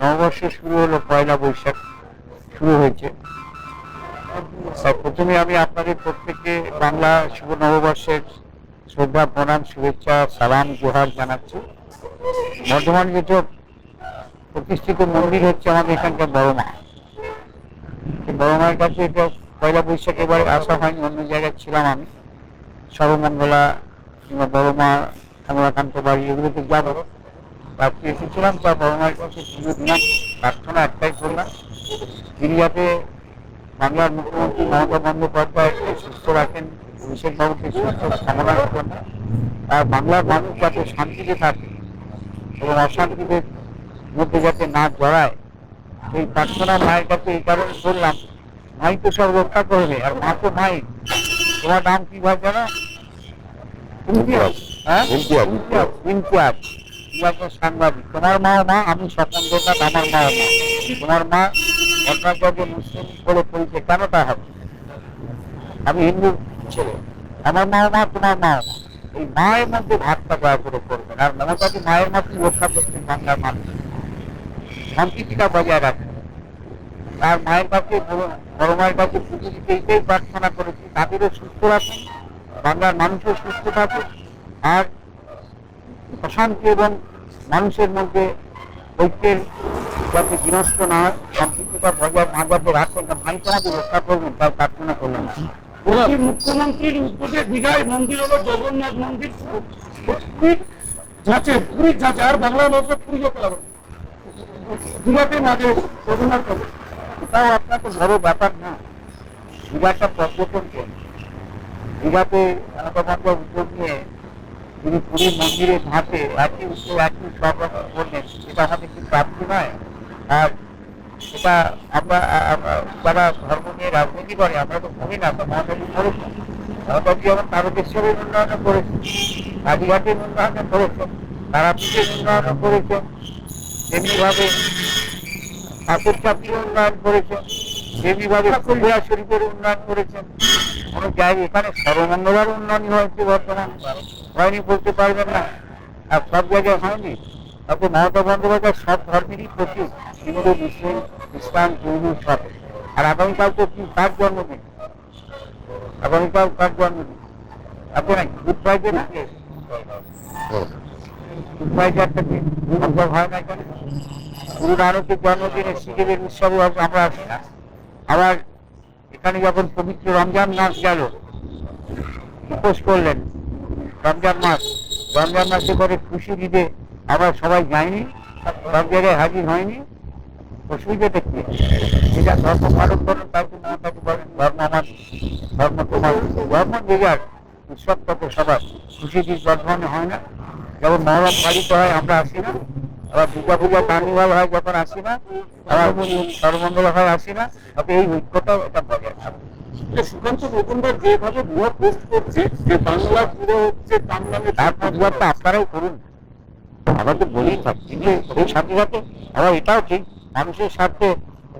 নববর্ষ শুরু হলো পয়লা বৈশাখ। শুরু হয়েছে। প্রথমে আমি আপনাদের প্রত্যেককে বাংলা শুভ নববর্ষের শ্রদ্ধা, প্রণাম, শুভেচ্ছা, সালাম জোহার জানাচ্ছি। বর্ধমান যেসব প্রতিষ্ঠিত মন্দির হচ্ছে আমাদের এখানকার বড় মা। বড় মায়ের কাছে এটা পয়লা বৈশাখ এবারে আসা হয়নি, অন্য জায়গায় ছিলাম আমি। সর্বমঙ্গলা কিংবা বড় মা কমলাকান্ত বাড়ি, এগুলোতে যাব। রাত্রি এসেছিলাম তার বড় মায়ের কাছে পুজো দিলাম প্রার্থনা একটাই করলাম। তিনি যাতে বাংলার মুখ্যমন্ত্রী মমতা বন্দ্যোপাধ্যায়কে সুস্থ রাখেন অভিষেক সুস্থ কামনা করেন আর বাংলার মানুষ যাতে শান্তিতে থাকে এবং অশান্তিদের মধ্যে যাতে না জড়ায় সেই প্রার্থনা মায়ের কাছে এই কারণে করলাম। মাই তো সব রক্ষা করবে আর মা তো মাই তোমার নাম কি জানো? ইমতিয়াজ। হ্যাঁ? তুমি সাংবাদিক তোমার মা আমি স্বপন দেবনাথ আমার মাও মা তোমার মা ভট্টাচার্য মুসলিম বলে পরিচয় কেন তা হবে? আমি হিন্দু ছেলে, আমার মা তোমার মাও মা এই মায়ের মধ্যে ভাগটা দয়া করে করবেন। আর মমতাজি মায়ের মতোই রক্ষা করছেন বাংলার মানুষ। শান্তিটা বজায় রাখেন। তার মায়ের কাছে বড়- মায়ের কাছে পুজো দিতে এইটাই প্রার্থনা করেছি, তাদেরও সুস্থ রাখুন, বাংলার মানুষও সুস্থ থাকুক। আর অশান্তি এবং মানুষের মধ্যে ঐক্যের যাতে বিনষ্ট না হয় সম্পৃক্ততা বজায় না যাতে রাখেন তা ভাই তোমাকে রক্ষা করবেন তার প্রার্থনা করলাম। মুখ্যমন্ত্রীর উদ্যোগে দীঘায় মন্দির হলো জগন্নাথ মন্দির। যাচ্ছে পুরীর যাচ্ছে আর বাংলার মানুষের পুরী দীঘাতে মাঝে জগন্নাথ এটাও আপনার তো বড় ব্যাপার না। দীঘাটা পর্যটন কেন্দ্র। দীঘাতে মমতা উদ্যোগ নিয়ে তিনি পুরীর মন্দিরের ধাঁচে একই উত্তর একই সব রকম করলেন। এটা আমাদের কি প্রাপ্তি নয়? সেটা আমরা যারা ধর্ম নিয়ে রাজনীতি করে, আমরা তো করি না মহানবী করেছেন মহানবী যেমন তারকেশ্বরের উন্নয়ন করেছেন কালীঘাটের উন্নয়ন করেছেন তারাপীঠের উন্নয়ন করেছেন তেমনিভাবে ঠাকুর চাকরির উন্নয়ন করেছেন তেমনিভাবে ফুলবিয়া শরীফের উন্নয়ন করেছেন কোনো জায়গায় এখানে। সর্বমঙ্গলার উন্নয়ন হয়েছে বর্তমানে। হয়নি বলতে পারবেন না। আর সব জায়গায় হয়নি। তারপর মমতা বন্দ্যোপাধ্যায় সব ধর্মেরই প্রতীক। হিন্দু, মুসলিম ইসলাম জৈন সব। আর আগামীকাল তো কি? কার জন্মদিন? আগামীকাল কার জন্মদিন? আপনি না গুড ফ্রাইডে না? গুড ফ্রাইডে একটা দিন। উৎসব হয় না কেন? গুরু নানকের জন্মদিনে শিখেদের উৎসবে আমরা আসি না। আবার এখানে যখন পবিত্র রমজান মাস গেল উপোস করলেন? রমজান মাস, রমজান মাসে করে খুশি দিতে আবার সবাই যায়নি? সব জায়গায় হাজির হয়নি? অসুবিধাটা কি? যেটা ধর্ম পালন করেন, তার জন্য তাকে বলেন, ধর্ম আমার, ধর্ম তোমার। ধর্ম যে যার উৎসব কত সবার। খুশি দিন বর্ধমানে হয় না? যেমন মহরম পালিত হয়, আমরা আসি না। আবার দুর্গা পূজা কার্নিভাল হয় যখন আসি না আবার সর্বমঙ্গল হয় আসি না তবে এই এটা বজায় থাকবে সুকান্ত মজুমদার যেভাবে ভুয়া পোস্ট করছে, যে বাংলা পুরো হচ্ছে বাংলাতে তার প্রতিবাদটা আপনারাই করুন। আমরা তো বলি থাকি কিন্তু সেই সাথে সাথে আবার এটাও ঠিক, মানুষের স্বার্থে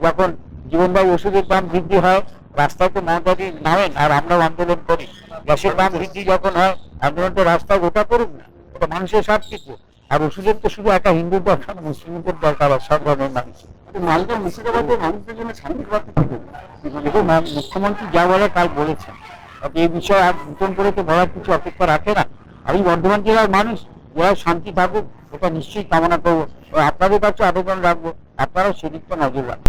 যখন জীবনদায়ী ওষুধের দাম বৃদ্ধি হয় রাস্তায় তো মমতাদি নামেন, আর আমরাও আন্দোলন করি। গ্যাসের দাম বৃদ্ধি যখন হয়, আন্দোলন তো রাস্তায় ওটা করুক না। ওটা মানুষের স্বার্থে। আর ওষুধের তো শুধু একটা হিন্দু দরকার মুসলিমদের দরকার, আর সব ধর্মের মানুষ। মালদা মুর্শিদাবাদের মানুষদের জন্য শান্তির বার্তা কি? দেবে? দেখুন মুখ্যমন্ত্রী যা বলে কাল বলেছেন। এই বিষয়ে আর নতুন করে তো বলার কিছু অপেক্ষা রাখে না। আমি বর্ধমান জেলার মানুষ ওরা শান্তি থাকুক ওটা নিশ্চয়ই কামনা করব। আপনাদের কাছে আবেদন রাখব, আপনারাও সেদিকটা নজর রাখবেন।